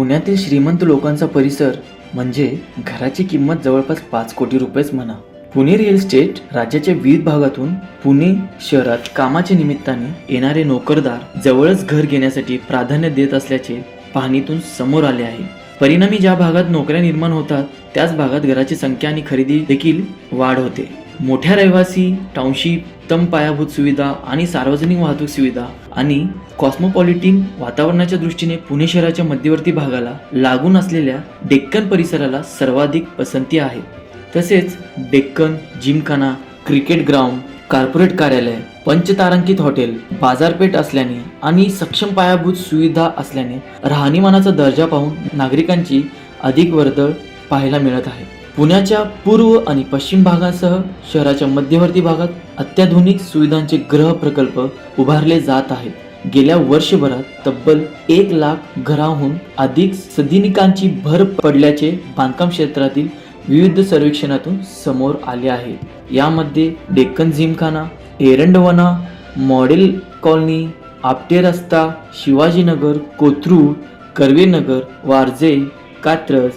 पुण्यातील श्रीमंत लोकांचा परिसर म्हणजे घराची किंमत जवळपास पाच कोटी रुपयेच म्हणा. पुणे रिअल इस्टेट राज्याच्या विविध भागातून पुणे शहरात कामाच्या निमित्ताने येणारे नोकरदार जवळच घर घेण्यासाठी प्राधान्य देत असल्याचे पाहणीतून समोर आले आहे. परिणामी ज्या भागात नोकऱ्या निर्माण होतात त्याच भागात घराची संख्या आणि खरेदी देखील वाढ होते. मोठ्या रहिवासी टाउनशिप उत्तम पायाभूत सुविधा आणि सार्वजनिक वाहतूक सुविधा आणि कॉस्मोपॉलिटिन वातावरणाच्या दृष्टीने पुणे शहराच्या मध्यवर्ती भागाला लागून असलेल्या डेक्कन परिसराला सर्वाधिक पसंती आहे. तसेच Deccan Gymkhana cricket ground corporate कार्यालय पंचतारांकित हॉटेल बाजारपेठ असल्याने आणि सक्षम पायाभूत सुविधा असल्याने राहणीमानाचा दर्जा पाहून नागरिकांची अधिक वर्दळ पाहायला मिळत आहे. पुण्याच्या पूर्व आणि पश्चिम भागासह शहराच्या मध्यवर्ती भागात अत्याधुनिक सुविधांचे ग्रह प्रकल्प उभारले जात आहेत. गेल्या वर्षभरात तब्बल एक लाख घराहून अधिक सदिनिकांची भर पडल्याचे बांधकाम क्षेत्रातील विविध सर्वेक्षणातून समोर आले आहे. यामध्ये डेक्कन जिमखाना एरंडवना मॉडेल कॉलनी आपटे रस्ता शिवाजीनगर कोथरूड कर्वेनगर वारजे कात्रज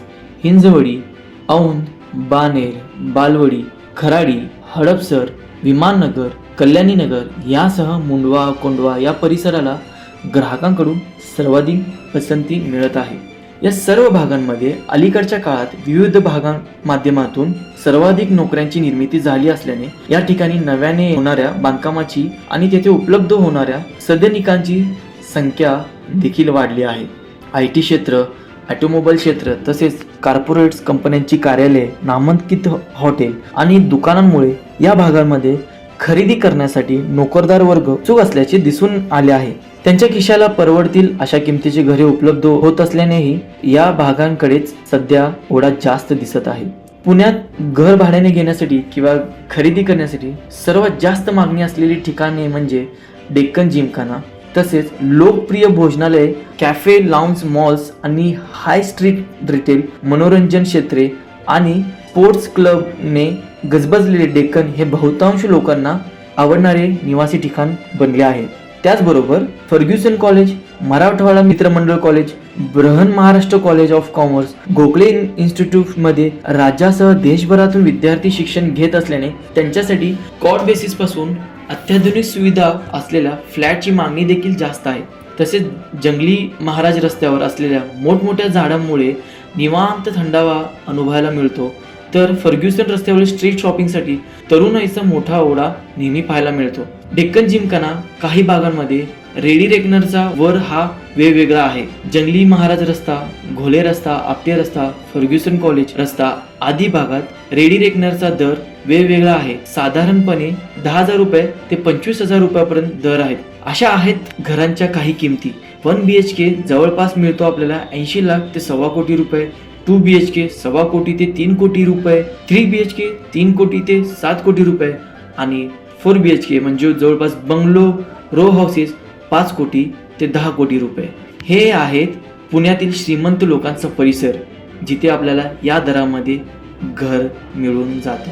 हिंजवडी औंध बानेर बालवडी खराडी हडपसर विमाननगर कल्याणीनगर यासह मुंडवा कोंडवा या परिसराला ग्राहकांकडून सर्वाधिक पसंती मिळत आहे. या सर्व भागांमध्ये अलीकडच्या काळात विविध भागां माध्यमातून सर्वाधिक नोकऱ्यांची निर्मिती झाली असल्याने या ठिकाणी नव्याने होणाऱ्या बांधकामाची आणि तेथे उपलब्ध होणाऱ्या सदनिकांची संख्या देखील वाढली आहे. आय टी क्षेत्र ऑटोमोबाईल क्षेत्र तसेच कार्पोरेट्स कंपन्यांची कार्यालये नामांकित हॉटेल आणि दुकानांमुळे या भागांमध्ये खरेदी करण्यासाठी नोकरदार वर्ग उत्सुक असल्याचे दिसून आले आहे. त्यांच्या खिशाला परवडतील अशा किमतीची घरे उपलब्ध होत असल्यानेही या भागांकडेच सध्या ओढा जास्त दिसत आहे. पुण्यात घर भाड्याने घेण्यासाठी किंवा खरेदी करण्यासाठी सर्वात जास्त मागणी असलेली ठिकाणे म्हणजे डेक्कन जिमखाना. तसेच लोकप्रिय भोजनालय कॅफे लाउन्स मॉल्स आणि हाय स्ट्रीट रिटेल मनोरंजन क्षेत्रे आणि स्पोर्ट्स क्लबने गजबजलेले डेक्कन हे बहुतांश लोकांना आवडणारे निवासी ठिकाण बनले आहे. त्याचबरोबर Fergusson college Marathwada Mitramandal college Brihan Maharashtra college of commerce Gokhale इन्स्टिट्यूटमध्ये राज्यासह देशभरातून विद्यार्थी शिक्षण घेत असल्याने त्यांच्यासाठी कॉट बेसिसपासून अत्याधुनिक सुविधा असलेल्या फ्लॅटची मागणी देखील जास्त आहे. तसेच जंगली महाराज रस्त्यावर असलेल्या मोठमोठ्या झाडांमुळे निवांत थंडावा अनुभवायला मिळतो. तर फर्ग्युसन रस्त्यावरील स्ट्रीट शॉपिंगसाठी तरुणाईचा मोठा ओढा नेहमी पाहायला मिळतो. डेक्कन जिमखाना काही भागांमध्ये रेडी रेकनरचा वर हा वेगवेगळा आहे. जंगली महाराज रस्ता घोले रस्ता आपटे रस्ता फर्ग्युसन कॉलेज रस्ता आदी भागात रेडी रेकनरचा दर वेगवेगळा आहे. साधारणपणे दहा हजार रुपये ते पंचवीस हजार रुपयापर्यंत दर आहेत. अशा आहेत घरांच्या काही किमती. वन बी एच के जवळपास मिळतो आपल्याला ऐंशी लाख ते सव्वा कोटी रुपये टू बी एच के सव्वा कोटी ते तीन कोटी रुपये थ्री बी एच के तीन कोटी ते सात कोटी रुपये आणि फोर बी एच के म्हणजे जवळपास बंगलो रो हाऊसेस पाच कोटी ते दहा कोटी रुपये. हे आहेत पुण्यातील श्रीमंत लोकांचा परिसर जिथे आपल्याला या दरामध्ये घर मिळून जातं.